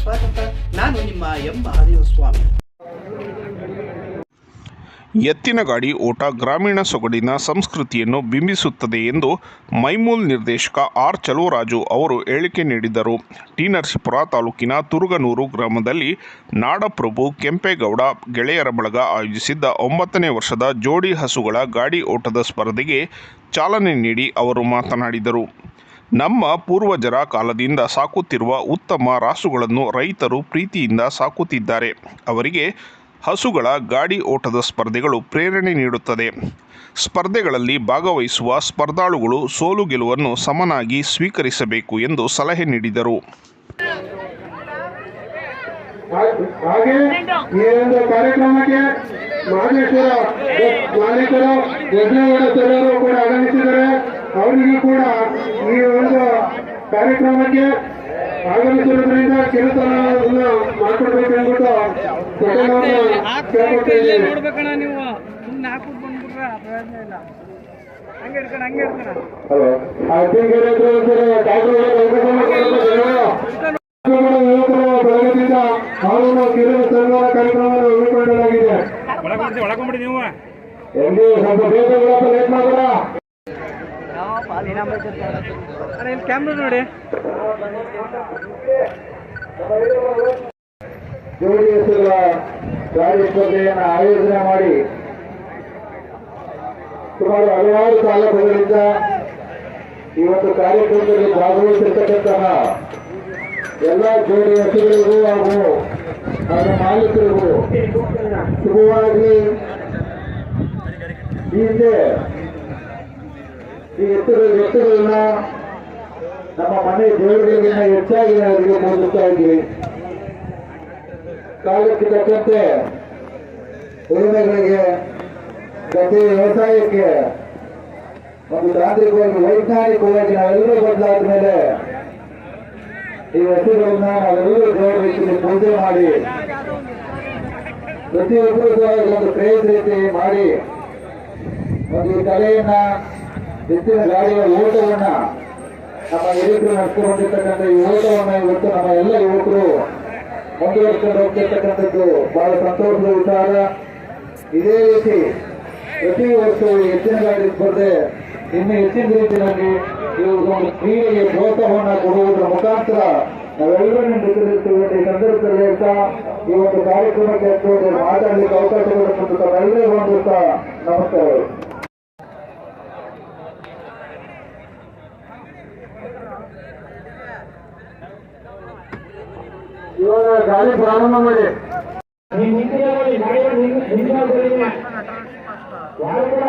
ಸ್ವಾಗತ. ನಾನು ನಿಮ್ಮ ಎಂ ಎತ್ತಿನ ಗಾಡಿ ಓಟ ಗ್ರಾಮೀಣ ಸೊಗಡಿನ ಸಂಸ್ಕೃತಿಯನ್ನು ಬಿಂಬಿಸುತ್ತದೆ ಎಂದು ಮೈಮೂಲ್ ನಿರ್ದೇಶಕ ಆರ್ ಚಲುವರಾಜು ಅವರು ಹೇಳಿಕೆ ನೀಡಿದರು. ಟಿ ನರಸೀಪುರ ತಾಲೂಕಿನ ತುರುಗನೂರು ಗ್ರಾಮದಲ್ಲಿ ನಾಡಪ್ರಭು ಕೆಂಪೇಗೌಡ ಗೆಳೆಯರ ಬಳಗ ಆಯೋಜಿಸಿದ್ದ ಒಂಬತ್ತನೇ ವರ್ಷದ ಜೋಡಿ ಹಸುಗಳ ಗಾಡಿ ಓಟದ ಸ್ಪರ್ಧೆಗೆ ಚಾಲನೆ ನೀಡಿ ಅವರು ಮಾತನಾಡಿದರು. ನಮ್ಮ ಪೂರ್ವಜರ ಕಾಲದಿಂದ ಸಾಕುತ್ತಿರುವ ಉತ್ತಮ ರಾಸುಗಳನ್ನು ರೈತರು ಪ್ರೀತಿಯಿಂದ ಸಾಕುತ್ತಿದ್ದಾರೆ. ಅವರಿಗೆ ಹಸುಗಳ ಗಾಡಿ ಓಟದ ಸ್ಪರ್ಧೆಗಳು ಪ್ರೇರಣೆ ನೀಡುತ್ತದೆ. ಸ್ಪರ್ಧೆಗಳಲ್ಲಿ ಭಾಗವಹಿಸುವ ಸ್ಪರ್ಧಾಳುಗಳು ಸೋಲು ಗೆಲುವನ್ನು ಸಮನಾಗಿ ಸ್ವೀಕರಿಸಬೇಕು ಎಂದು ಸಲಹೆ ನೀಡಿದರು. ಕಾರ್ಯಕ್ರಮಕ್ಕೆ ಅವರಿಗೂ ಕೂಡ ಈ ಒಂದು ಕಾರ್ಯಕ್ರಮಕ್ಕೆ ಆಗಮಿಸಿರುವುದರಿಂದ ಕಿರುತನವನ್ನು ಮಾಡ್ಕೊಡ್ಬೇಕು ಅಂದ್ಬಿಟ್ಟು ಕೇಳ್ಕೊಳ್ತಾ ಇದ್ದೀನಿ. ಅವರನ್ನು ಸನ್ಮಾನ ಕಾರ್ಯಕ್ರಮವನ್ನು ಹಮ್ಮಿಕೊಳ್ಳಲಾಗಿದೆ. ಎಲ್ಲಿ ಸ್ವಲ್ಪ ಬೇಗ ಲೇಟ್ ಮಾಡೋಣ ಅಣ್ಣ ಇಲ್ಲಿ ಕ್ಯಾಮ್ರಾ ನೋಡಿ ಸ್ಪರ್ಧೆಯನ್ನು ಆಯೋಜನೆ ಮಾಡಿ ಸುಮಾರು ಹಲವಾರು ತಾಲೂಕುಗಳಿಂದ ಈ ಒಂದು ಕಾರ್ಯಕ್ರಮದಲ್ಲಿ ಭಾಗವಹಿಸಿರ್ತಕ್ಕಂತಹ ಎಲ್ಲ ಜೋಡಿ ಹೆಸರುಗಳಿಗೂ ಹಾಗೂ ಅದರ ಮಾಲೀಕರಿಗೂ ಶುಭವಾಗಿ ಹಿಂದೆ ಈ ಎತ್ತುಗಳ ಎತ್ತುಗಳನ್ನ ನಮ್ಮ ಮನೆ ದೇವರುಗಳಿಗಿಂತ ಹೆಚ್ಚಾಗಿ ಅವರಿಗೆ ಬೋಧಿಸ್ತಾ ಇದ್ವಿ ಕಾಲಕ್ಕೆ ತಕ್ಕಂತೆ ಉಳುಮೆಗಳಿಗೆ ಪ್ರತಿ ವ್ಯವಸಾಯಕ್ಕೆ, ಒಂದು ತಾಂತ್ರಿಕವಾಗಿ ವೈಜ್ಞಾನಿಕವಾಗಿ ನಾವೆಲ್ಲರೂ ಬದಲಾದ ಮೇಲೆ ಈ ಹೆಸರುಗಳನ್ನ ನಾವೆಲ್ಲರೂ ದೇವರ ರೀತಿಯಲ್ಲಿ ಪೂಜೆ ಮಾಡಿ, ಪ್ರತಿಯೊಬ್ಬರು ಒಂದು ಕ್ರೇಜ್ ರೀತಿ ಮಾಡಿ, ಒಂದು ಕಲೆಯನ್ನ ಎತ್ತಿನ ಗಾಡಿಯ ಓಟವನ್ನ ನಮ್ಮ ಹಿರಿಯರು ನಡೆಸಿಕೊಂಡಿರ್ತಕ್ಕಂಥ ಈ ಓಟವನ್ನ ಇವತ್ತು ನಮ್ಮ ಎಲ್ಲ ಯುವಕರು ಮುಂದುವರಿಸಿಕೊಂಡು ಹೋಗ್ತಿರ್ತಕ್ಕಂಥದ್ದು ಬಹಳ ಸಂತೋಷದ ವಿಚಾರ. ಇದೇ ರೀತಿ ಪ್ರತಿ ವರ್ಷವೂ ಹೆಚ್ಚಿನ ಗಾಡಿ ಸ್ಪರ್ಧೆ ಇನ್ನು ಹೆಚ್ಚಿನ ರೀತಿಯಲ್ಲಿ ಇವರು ಕ್ರೀಡೆಗೆ ಪ್ರೋತ್ಸಾಹವನ್ನು ಕೊಡುವುದರ ಮುಖಾಂತರ ನಾವೆಲ್ಲರೂ ನಿಂತಿರ್ತೀವಿ ಈ ಸಂದರ್ಭದಲ್ಲಿ ಈ ಒಂದು ಕಾರ್ಯಕ್ರಮಕ್ಕೆ ಮಾತಾಡಲಿಕ್ಕೆ ಅವಕಾಶಗಳನ್ನು ಕೊಟ್ಟು ಇವಾಗ ಗಾಡಿ ಪ್ರಾರಂಭ ಮಾಡಿ ಯಾರು ಕೂಡ